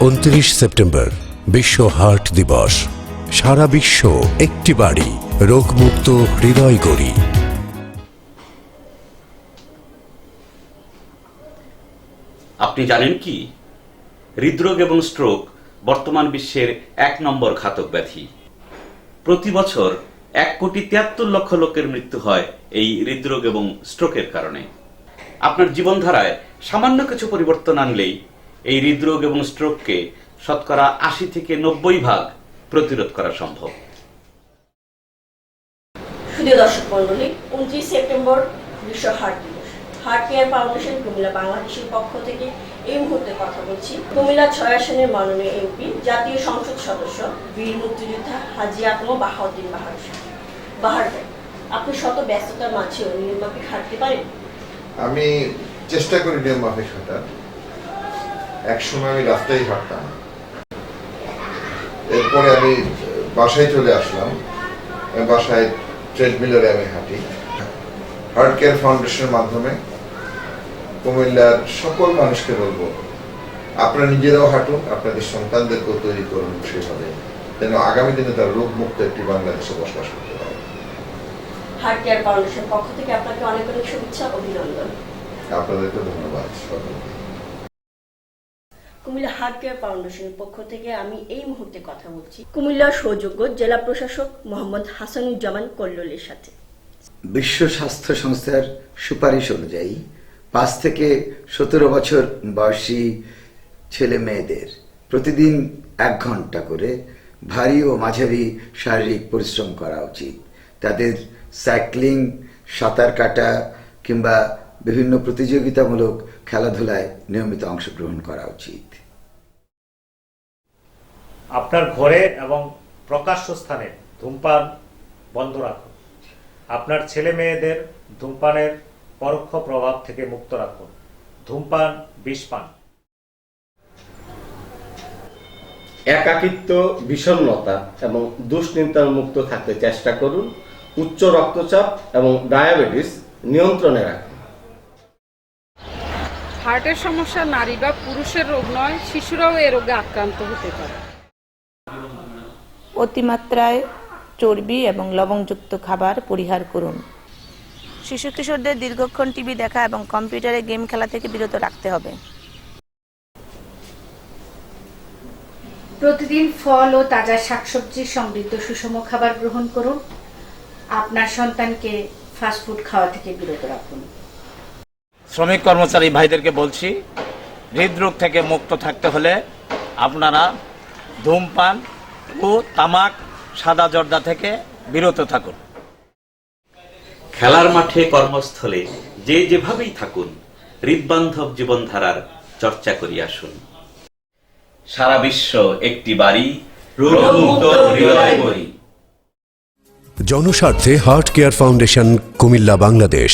উনত্রিশ সেপ্টেম্বর, বিশ্ব হার্ট দিবস। সারা বিশ্ব একটি বাড়ি, রোগমুক্ত হৃদয় গড়ি। আপনি জানেন কি? হৃদরোগ এবং স্ট্রোক বর্তমান বিশ্বের এক নম্বর ঘাতক ব্যাধি। প্রতি বছর এক কোটি তিয়াত্তর লক্ষ লোকের মৃত্যু হয় এই হৃদরোগ এবং স্ট্রোকের কারণে। আপনার জীবনধারায় সামান্য কিছু পরিবর্তন আনলেই এই হৃদরোগ এবং স্ট্রোককে শতকরা আশি থেকে নব্বই ভাগ প্রতিরোধ করা সম্ভব। প্রিয় দর্শক মন্ডলী উনত্রিশ সেপ্টেম্বর বিশ্ব হার্ট দিবস। হার্ট কেয়ার ফাউন্ডেশন কুমিল্লা বাংলাদেশের পক্ষ থেকে এই মুহূর্তে কথা বলছি। কুমিল্লা ছয় আসনের মাননীয় এমপি জাতীয় সংসদ সদস্য বীর মুক্তিযোদ্ধা হাজি আতম বাহাউদ্দিন বাহার বাহার ভাই আপনি শত ব্যস্ততার মাঝেও নিয়মমাফিক হাঁটতে পারেন? আমি চেষ্টা করি নিয়ম মাফিক হাঁটার এক সময় আমি রাস্তায় হাঁটতাম। এরপরে আমি বাসায় চলে আসলাম। বাসায় ট্রেডমিলারে আমি হাঁটি। হার্ট কেয়ার ফাউন্ডেশনের মাধ্যমে কুমিল্লার সকল মানুষকে বলব আপনারা নিজেরাও হাঁটুন আপনাদের সন্তানদেরকেও তৈরি করুন সেভাবে যেন আগামী দিনে তারা রোগ মুক্ত একটি বাংলাদেশে বসবাস করতে পারে। হার্ট কেয়ার ফাউন্ডেশন পক্ষ থেকে আপনাকে অনেক অনেক শুভেচ্ছা অভিনন্দন। আপনাদেরকে ধন্যবাদ সকলকে। কুমিল্লা হার্ট কেয়ার ফাউন্ডেশনের পক্ষ থেকে আমি এই মুহূর্তে কথা বলছি কুমিল্লার সৌযোগ্য জেলা প্রশাসক মোহাম্মদ হাসানুজ্জামান কল্লোলের সাথে। বিশ্ব স্বাস্থ্য সংস্থার সুপারিশ অনুযায়ী পাঁচ থেকে সতেরো বছর বয়সী ছেলে মেয়েদের প্রতিদিন এক ঘণ্টা করে ভারী ও মাঝারি শারীরিক পরিশ্রম করা উচিত। তাদের সাইক্লিং, সাঁতার কাটা কিংবা বিভিন্ন প্রতিযোগিতামূলক খেলাধুলায় নিয়মিত অংশগ্রহণ করা উচিত। আপনার ঘরে এবং প্রকাশ্য স্থানে ধূমপান বন্ধ রাখুন। আপনার ছেলে মেয়েদের ধূমপানের পরোক্ষ প্রভাব থেকে মুক্ত রাখুন। ধূমপান বিষপান একাকিত্ব বিষণ্ণতা এবং দুশ্চিন্তার মুক্ত থাকতে চেষ্টা করুন। উচ্চ রক্তচাপ এবং ডায়াবেটিস নিয়ন্ত্রণে রাখুন। হার্টের সমস্যা নারী বা পুরুষের রোগ নয় শিশুরাও এ রোগে আক্রান্ত হতে পারে। অতিমাত্রায় চর্বি এবং লবণযুক্ত খাবার পরিহার করুন। শিশু কিশোরদের দীর্ঘক্ষণ টিভি দেখা এবং কম্পিউটারে গেম খেলা থেকে বিরত রাখতে হবে। প্রতিদিন ফল ও তাজা শাকসবজি সমৃদ্ধ সুষম খাবার গ্রহণ করুন। আপনার সন্তানকে ফাস্টফুড খাওয়া থেকে বিরত রাখুন। শ্রমিক কর্মচারী ভাইদেরকে বলছি হৃদরোগ থেকে মুক্ত থাকতে হলে আপনারা ধূমপান ও তামাক সাদা জর্দা থেকে বিরত থাকুন। খেলার মাঠে কর্মস্থলে যে যেভাবেই থাকুন হৃদবান্ধব জীবনধারার চর্চা করি আসুন। সারা বিশ্ব একটি বাড়ি রোগমুক্ত হৃদয় গড়ি জনস্বার্থে heart care foundation Cumilla Bangladesh.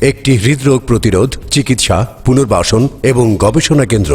একটি হৃদরোগ প্রতিরোধ চিকিৎসা পুনর্বাসন এবং গবেষণা কেন্দ্র।